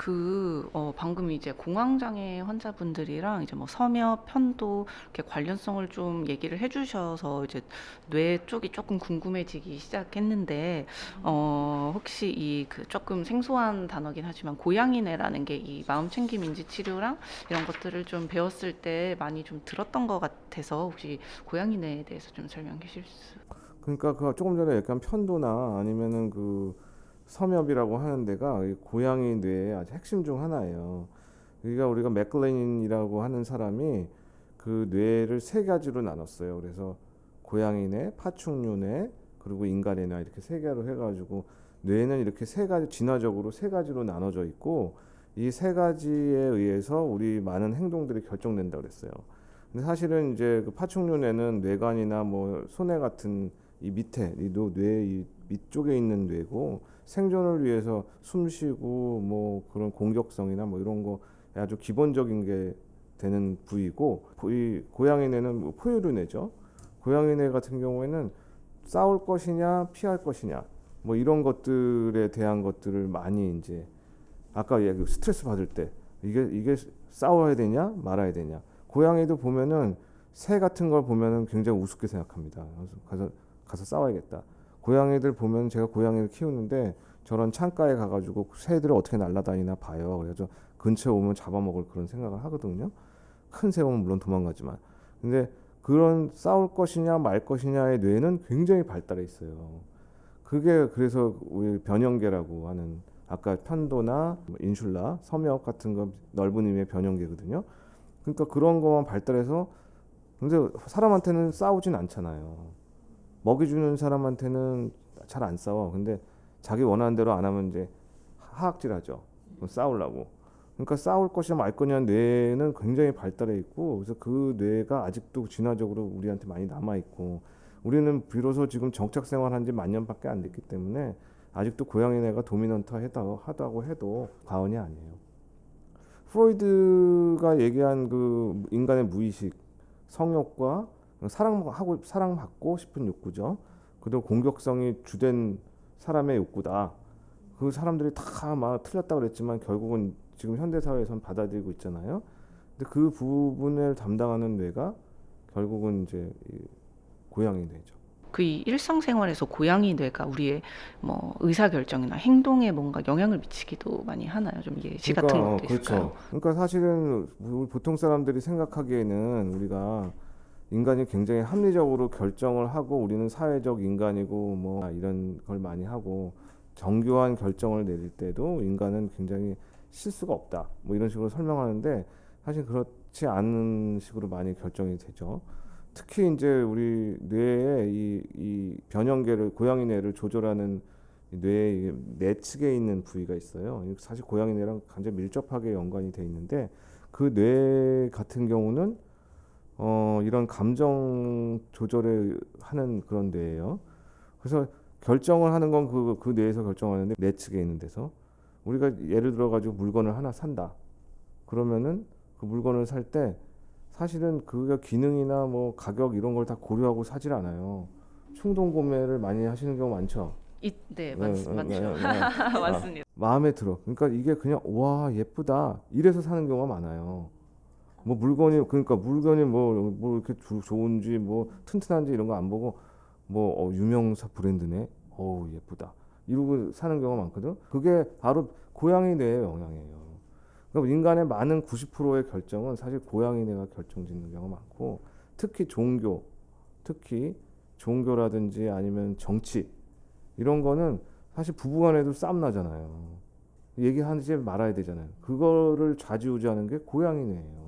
그 어, 방금 이제 공황장애 환자분들이랑 이제 뭐 섬유 편도 이렇게 관련성을 좀 얘기를 해주셔서 이제 뇌 쪽이 조금 궁금해지기 시작했는데 어, 혹시 이 그 조금 생소한 단어긴 하지만 고양이뇌라는 게 이 마음 챙김 인지 치료랑 이런 것들을 좀 배웠을 때 많이 좀 들었던 것 같아서 혹시 고양이뇌에 대해서 좀 설명해 주실 수? 그러니까 그 조금 전에 약간 편도나 아니면은 그 섬엽이라고 하는 데가 이 고양이 뇌의 아주 핵심 중 하나예요. 그러니까 우리가 맥클레인이라고 하는 사람이 그 뇌를 세 가지로 나눴어요. 그래서 고양이 뇌, 파충류 뇌, 그리고 인간의 뇌 이렇게 세 개로 해가지고 뇌는 이렇게 세 가지 진화적으로 세 가지로 나눠져 있고 이 세 가지에 의해서 우리 많은 행동들이 결정된다 그랬어요. 근데 사실은 이제 그 파충류 뇌는 뇌관이나 뭐 소뇌 같은 이 밑에 이 뇌 이 밑쪽에 있는 뇌고 생존을 위해서 숨 쉬고 뭐 그런 공격성이나 뭐 이런 거 아주 기본적인 게 되는 부위고 이 고양이 뇌는 뭐 포유류 뇌죠. 고양이 뇌 같은 경우에는 싸울 것이냐 피할 것이냐 뭐 이런 것들에 대한 것들을 많이 이제 아까 얘기 스트레스 받을 때 이게 이게 싸워야 되냐 말아야 되냐 고양이도 보면은 새 같은 걸 보면은 굉장히 우습게 생각합니다. 그래서 가서 가서 싸워야겠다. 고양이들 보면 제가 고양이를 키우는데 저런 창가에 가가지고 새들을 어떻게 날아다니나 봐요. 그래서 근처에 오면 잡아먹을 그런 생각을 하거든요. 큰 새우는 물론 도망가지만. 근데 그런 싸울 것이냐 말 것이냐의 뇌는 굉장히 발달해 있어요. 그게 그래서 우리 변형계라고 하는 아까 편도나 뭐 인슐라, 섬역 같은 거 넓은 의미의 변형계거든요. 그러니까 그런 것만 발달해서 근데 사람한테는 싸우진 않잖아요. 먹이 주는 사람한테는 잘 안 싸워. 근데 자기 원하는 대로 안 하면 이제 하악질하죠. 싸우려고. 그러니까 싸울 것이냐 말 거냐 뇌는 굉장히 발달해 있고 그래서 그 뇌가 아직도 진화적으로 우리한테 많이 남아 있고 우리는 비로소 지금 정착 생활한 지 만 년밖에 안 됐기 때문에 아직도 고양이 뇌가 도미넌트 하다 하다고 해도 과언이 아니에요. 프로이드가 얘기한 그 인간의 무의식, 성욕과 사랑하고 사랑받고 싶은 욕구죠. 그리고 공격성이 주된 사람의 욕구다. 그 사람들이 다 막 틀렸다 그랬지만 결국은 지금 현대 사회에선 받아들이고 있잖아요. 근데 그 부분을 담당하는 뇌가 결국은 이제 이 고양이 뇌죠. 그이 일상생활에서 고양이 뇌가 우리의 뭐 의사 결정이나 행동에 뭔가 영향을 미치기도 많이 하나요? 좀 예시 같은 그러니까, 것도 어, 있을까요? 그렇죠. 그러니까 사실은 보통 사람들이 생각하기에는 우리가 인간이 굉장히 합리적으로 결정을 하고 우리는 사회적 인간이고 뭐 이런 걸 많이 하고 정교한 결정을 내릴 때도 인간은 굉장히 실수가 없다. 뭐 이런 식으로 설명하는데 사실 그렇지 않은 식으로 많이 결정이 되죠. 특히 이제 우리 뇌의 이, 이 변형계를 고양이 뇌를 조절하는 이 뇌의 내측에 있는 부위가 있어요. 사실 고양이 뇌랑 굉장히 밀접하게 연관이 돼 있는데 그 뇌 같은 경우는 어, 이런 감정 조절을 하는 그런 뇌예요. 그래서 결정을 하는 건 그 그 뇌에서 결정하는데 내 측에 있는 데서 우리가 예를 들어 가지고 물건을 하나 산다. 그러면은 그 물건을 살 때 사실은 그가 기능이나 뭐 가격 이런 걸 다 고려하고 사질 않아요. 충동 구매를 많이 하시는 경우 많죠. 이, 네, 네, 많, 네, 많죠. 네, 네. 맞습니다. 마음에 들어. 그러니까 이게 그냥 와 예쁘다 이래서 사는 경우가 많아요. 뭐 물건이 그러니까 물건이 뭐, 뭐 이렇게 주- 좋은지 뭐 튼튼한지 이런 거 안 보고 뭐 어, 유명사 브랜드네. 어우 예쁘다. 이러고 사는 경우가 많거든. 그게 바로 고양이 뇌의 영향이에요. 그러니까 인간의 많은 90%의 결정은 사실 고양이 뇌가 결정짓는 경우가 많고 특히 종교, 특히 종교라든지 아니면 정치 이런 거는 사실 부부간에도 싸움 나잖아요. 얘기하지 말아야 되잖아요. 그거를 좌지우지하는 게 고양이 뇌예요.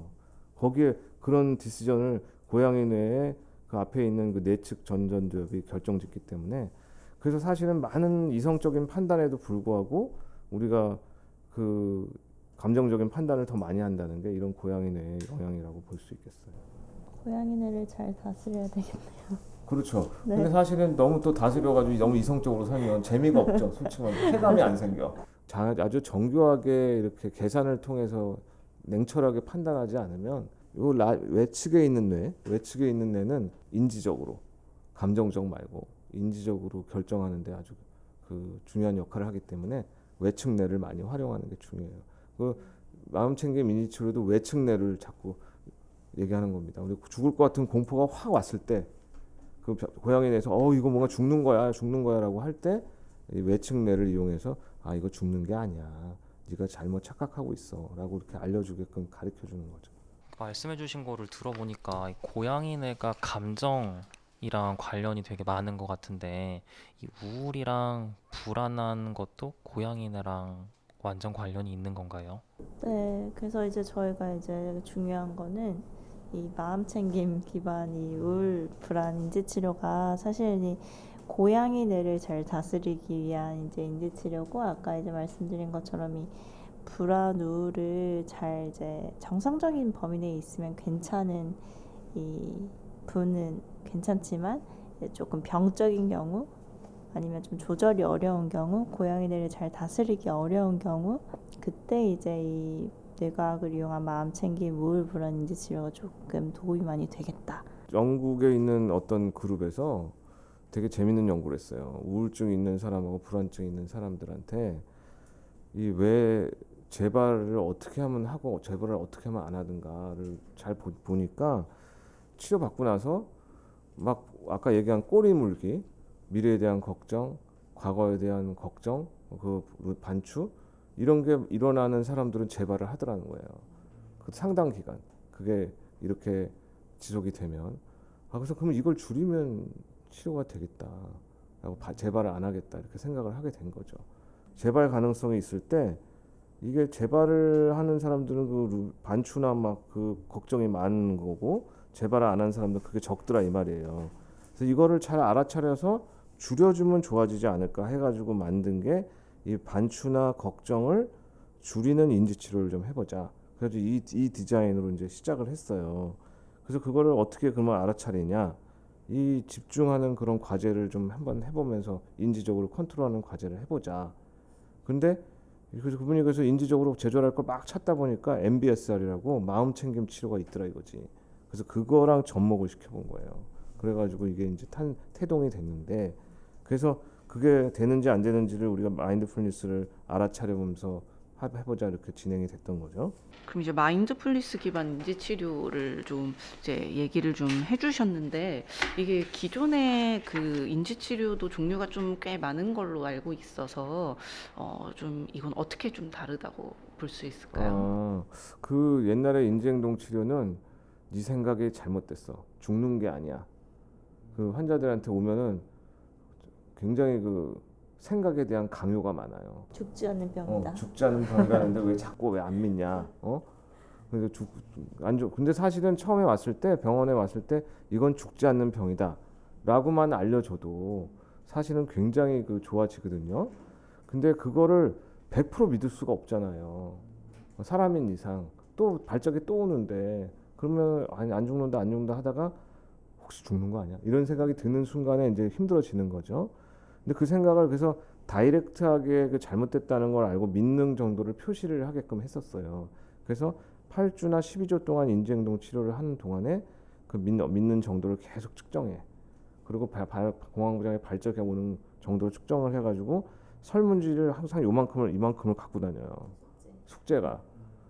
거기에 그런 디시전을 고양이 뇌의 그 앞에 있는 그 내측 전전두엽이 결정짓기 때문에 그래서 사실은 많은 이성적인 판단에도 불구하고 우리가 그 감정적인 판단을 더 많이 한다는 게 이런 고양이 뇌의 영향이라고 볼 수 있겠어요. 고양이네를 잘 다스려야 되겠네요. 그렇죠. 네. 근데 사실은 너무 또 다스려가지고 너무 이성적으로 살면 재미가 없죠. 솔직히 말해 쾌감이 안 생겨. 자, 아주 정교하게 이렇게 계산을 통해서 냉철하게 판단하지 않으면 요 라, 외측에 있는 뇌, 외측에 있는 뇌는 인지적으로 감정적 말고 인지적으로 결정하는 데 아주 그 중요한 역할을 하기 때문에 외측 뇌를 많이 활용하는 게 중요해요. 그 마음 챙김 인지 치료도 외측내를 자꾸 얘기하는 겁니다. 우리 죽을 것 같은 공포가 확 왔을 때 그 고양이에 대해서 어 이거 뭔가 죽는 거야 죽는 거야라고 할때이 외측내를 이용해서 아 이거 죽는 게 아니야 네가 잘못 착각하고 있어라고 이렇게 알려주게끔 가르쳐 주는 거죠. 말씀해주신 거를 들어보니까 이 고양이네가 감정이랑 관련이 되게 많은 것 같은데 이 우울이랑 불안한 것도 고양이네랑 완전 관련이 있는 건가요? 네, 그래서 이제 저희가 이제 중요한 거는 이 마음 챙김 기반 이 우울 불안 인지 치료가 사실 이 고양이 뇌를 잘 다스리기 위한 이제 인지 치료고 아까 이제 말씀드린 것처럼 이 불안 우울을 잘 이제 정상적인 범위 내에 있으면 괜찮은 이 분은 괜찮지만 조금 병적인 경우 아니면 좀 조절이 어려운 경우 고양이 뇌를 잘 다스리기 어려운 경우 그때 이제 이 뇌과학을 이용한 마음 챙김 우울 불안 인지 치료가 조금 도움이 많이 되겠다. 영국에 있는 어떤 그룹에서 되게 재밌는 연구를 했어요. 우울증 있는 사람하고 불안증 있는 사람들한테 이 왜 재발을 어떻게 하면 하고 재발을 어떻게 하면 안 하든가를 잘 보, 보니까 치료 받고 나서 막 아까 얘기한 꼬리 물기, 미래에 대한 걱정, 과거에 대한 걱정, 그 반추 이런 게 일어나는 사람들은 재발을 하더라는 거예요. 그 상당 기간 그게 이렇게 지속이 되면 아 그래서 그러면 이걸 줄이면 치료가 되겠다 라고 바- 재발을 안 하겠다 이렇게 생각을 하게 된 거죠. 재발 가능성이 있을 때 이게 재발을 하는 사람들은 그 루- 반추나 막 그 걱정이 많은 거고 재발을 안 하는 사람들 그게 적더라 이 말이에요. 그래서 이거를 잘 알아차려서 줄여주면 좋아지지 않을까 해가지고 만든 게 이 반추나 걱정을 줄이는 인지 치료를 좀 해보자. 그래서 이, 이 디자인으로 이제 시작을 했어요. 그래서 그거를 어떻게 그러면 알아차리냐? 이 집중하는 그런 과제를 좀 한번 해보면서 인지적으로 컨트롤하는 과제를 해보자. 근데 그래서 그분이 그래서 인지적으로 제조할 걸 막 찾다 보니까 MBSR이라고 마음 챙김 치료가 있더라 이거지. 그래서 그거랑 접목을 시켜본 거예요. 그래가지고 이게 이제 탄 태동이 됐는데 그래서 그게 되는지 안 되는지를 우리가 마인드풀니스를 알아차려 보면서 하- 해보자 이렇게 진행이 됐던 거죠. 그럼 이제 마인드풀니스 기반 인지 치료를 좀 이제 얘기를 좀 해주셨는데 이게 기존의 그 인지 치료도 종류가 좀 꽤 많은 걸로 알고 있어서 어 좀 이건 어떻게 좀 다르다고 볼 수 있을까요? 아, 그 옛날에 인지행동 치료는 네 생각이 잘못됐어. 죽는 게 아니야. 그 환자들한테 오면은 굉장히 그 생각에 대한 강요가 많아요. 죽지 않는 병이다. 어, 죽지 않는 병이라는데 왜 자꾸 왜 안 믿냐? 어? 그래서 죽안 좋. 근데 사실은 처음에 왔을 때 병원에 왔을 때 이건 죽지 않는 병이다라고만 알려줘도 사실은 굉장히 그 좋아지거든요. 근데 그거를 100% 믿을 수가 없잖아요. 사람인 이상 또 발작이 또 오는데 그러면 아니 안 죽는다 안 죽는다 하다가 혹시 죽는 거 아니야? 이런 생각이 드는 순간에 이제 힘들어지는 거죠. 근데 그 생각을 그래서 다이렉트하게 그 잘못됐다는 걸 알고 믿는 정도를 표시를 하게끔 했었어요. 그래서 8주나 12주 동안 인지행동 치료를 하는 동안에 그 믿는, 정도를 계속 측정해. 그리고 발, 발, 공황부장에 발작이 오는 정도를 측정을 해가지고 설문지를 항상 요만큼을 이만큼을 갖고 다녀요. 숙제가.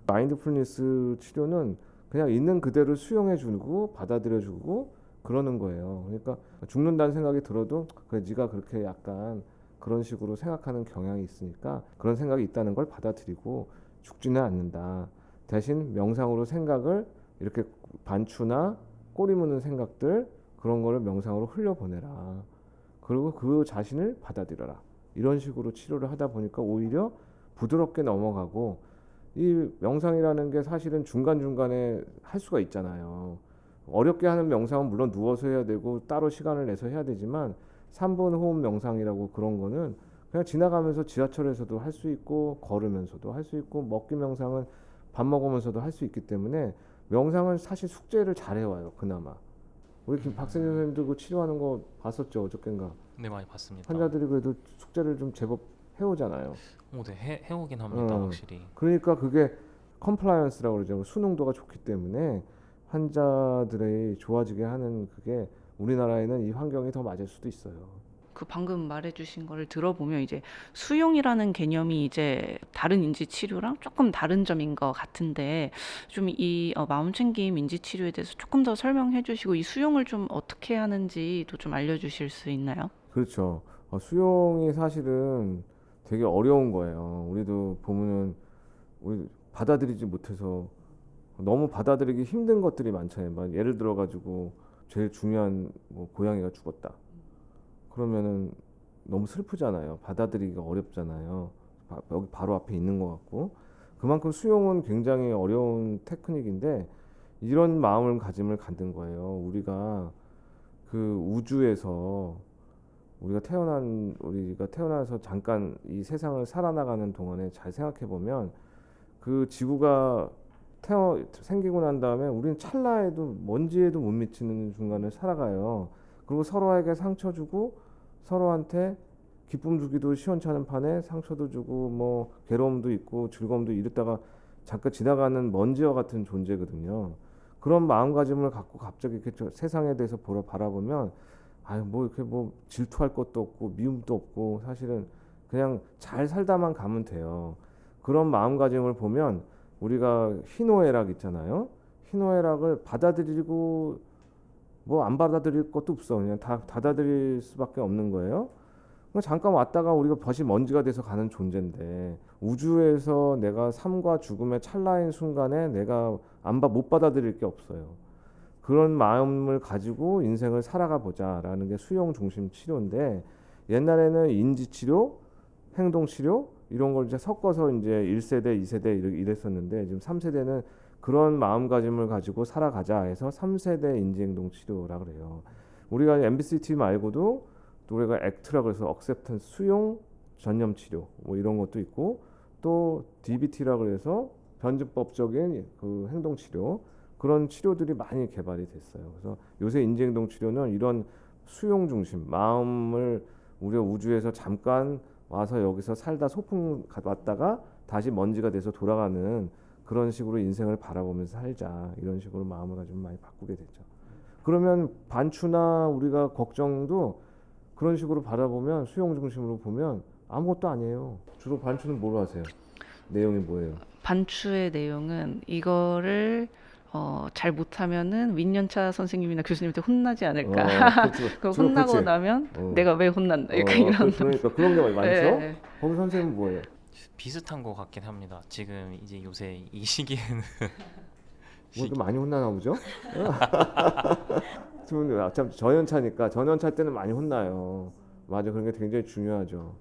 마인드풀니스 치료는 그냥 있는 그대로 수용해 주고 받아들여 주고 그러는 거예요. 그러니까 죽는다는 생각이 들어도 그래 네가 그렇게 약간 그런 식으로 생각하는 경향이 있으니까 그런 생각이 있다는 걸 받아들이고 죽지는 않는다. 대신 명상으로 생각을 이렇게 반추나 꼬리 무는 생각들 그런 거를 명상으로 흘려보내라. 그리고 그 자신을 받아들여라. 이런 식으로 치료를 하다 보니까 오히려 부드럽게 넘어가고 이 명상이라는 게 사실은 중간중간에 할 수가 있잖아요. 어렵게 하는 명상은 물론 누워서 해야 되고 따로 시간을 내서 해야 되지만 3분 호흡 명상이라고 그런 거는 그냥 지나가면서 지하철에서도 할 수 있고 걸으면서도 할 수 있고 먹기 명상은 밥 먹으면서도 할 수 있기 때문에 명상은 사실 숙제를 잘 해와요 그나마 우리 김 박선생 선생님도 그 치료하는 거 봤었죠 어저께인가 네 많이 봤습니다. 환자들이 그래도 숙제를 좀 제법 해오잖아요 오, 네 해, 해오긴 합니다 어. 확실히. 그러니까 그게 컴플라이언스라고 그러죠. 수능도가 좋기 때문에 환자들의 좋아지게 하는 그게 우리나라에는 이 환경이 더 맞을 수도 있어요. 그 방금 말해주신 거를 들어보면 이제 수용이라는 개념이 이제 다른 인지 치료랑 조금 다른 점인 것 같은데 좀 이 마음 챙김 인지 치료에 대해서 조금 더 설명해 주시고 이 수용을 좀 어떻게 하는지도 좀 알려주실 수 있나요? 그렇죠. 어, 수용이 사실은 되게 어려운 거예요. 우리도 보면은 우리 받아들이지 못해서 너무 받아들이기 힘든 것들이 많잖아요. 막 예를 들어 가지고 제일 중요한 뭐 고양이가 죽었다. 그러면은 너무 슬프잖아요. 받아들이기가 어렵잖아요. 바- 여기 바로 앞에 있는 것 같고 그만큼 수용은 굉장히 어려운 테크닉인데 이런 마음을 가짐을 갖는 거예요. 우리가 그 우주에서 우리가 태어난 우리가 태어나서 잠깐 이 세상을 살아나가는 동안에 잘 생각해 보면 그 지구가 태어 생기고 난 다음에 우리는 찰나에도 먼지에도 못 미치는 중간을 살아가요. 그리고 서로에게 상처 주고 서로한테 기쁨 주기도 시원찮은 판에 상처도 주고 뭐 괴로움도 있고 즐거움도 이랬다가 잠깐 지나가는 먼지와 같은 존재거든요. 그런 마음가짐을 갖고 갑자기 이렇게 저 세상에 대해서 보러 바라보면 아유 뭐 이렇게 뭐 질투할 것도 없고 미움도 없고 사실은 그냥 잘 살다만 가면 돼요. 그런 마음가짐을 보면 우리가 희노애락 있잖아요. 희노애락을 받아들이고 뭐 안 받아들일 것도 없어. 그냥 다 받아들일 수밖에 없는 거예요. 그러니까 잠깐 왔다가 우리가 다시 먼지가 돼서 가는 존재인데 우주에서 내가 삶과 죽음의 찰나인 순간에 내가 안봐못 받아들일 게 없어요. 그런 마음을 가지고 인생을 살아가 보자라는 게 수용 중심 치료인데 옛날에는 인지 치료, 행동 치료 이런 걸 이제 섞어서 이제 1세대, 2세대 이렇게 이랬었는데 지금 3세대는 그런 마음가짐을 가지고 살아가자 해서 3세대 인지행동 치료라 그래요. 우리가 MBCT 말고도 또 우리가 액트라 그래서 acceptance 수용 전념 치료 뭐 이런 것도 있고 또 DBT라 그래서 변증법적인 그 행동 치료 그런 치료들이 많이 개발이 됐어요. 그래서 요새 인지행동 치료는 이런 수용 중심 마음을 우리가 우주에서 잠깐 와서 여기서 살다 소풍 가- 왔다가 다시 먼지가 돼서 돌아가는 그런 식으로 인생을 바라보면서 살자 이런 식으로 마음을 가지고 많이 바꾸게 되죠. 그러면 반추나 우리가 걱정도 그런 식으로 바라보면 수용 중심으로 보면 아무것도 아니에요. 주로 반추는 뭘 하세요? 내용이 뭐예요? 반추의 내용은 이거를 어, 잘 못하면은 윈년차 선생님이나 교수님한테 혼나지 않을까. 어. 그 주로 혼나고 그치. 나면 어. 내가 왜 혼난다. 약간 어, 이런. 그- 그러니까 그런 게 많죠. 네. 거기 선생님 뭐예요? 비슷한 것 같긴 합니다. 지금 이제 요새 이 시기에는 뭐 이렇게 많이 혼나나 보죠? 아, 참 전연차니까 전연차 때는 많이 혼나요. 맞아, 그런 게 굉장히 중요하죠.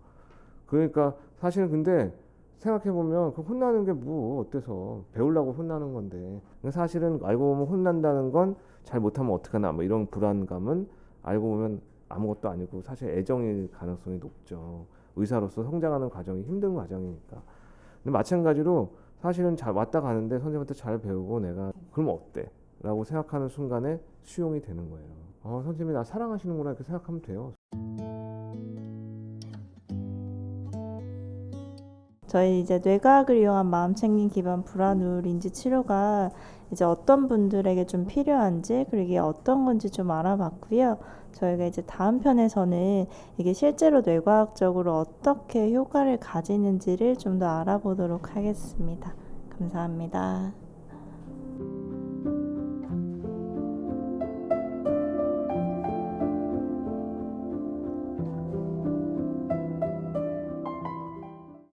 그러니까 사실은 근데 생각해 보면 그 혼나는 게 뭐 어때서 배우려고 혼나는 건데 사실은 알고 보면 혼난다는 건 잘 못하면 어떡하나 뭐 이런 불안감은 알고 보면 아무것도 아니고 사실 애정일 가능성이 높죠. 의사로서 성장하는 과정이 힘든 과정이니까. 근데 마찬가지로 사실은 잘 왔다 가는데 선생님한테 잘 배우고 내가 그럼 어때? 라고 생각하는 순간에 수용이 되는 거예요. 어, 선생님이 나 사랑하시는구나 이렇게 생각하면 돼요. 저희 이제 뇌과학을 이용한 마음 챙김 기반 불안 우울 인지 치료가 이제 어떤 분들에게 좀 필요한지 그리고 이게 어떤 건지 좀 알아봤고요. 저희가 이제 다음 편에서는 이게 실제로 뇌과학적으로 어떻게 효과를 가지는지를 좀 더 알아보도록 하겠습니다. 감사합니다.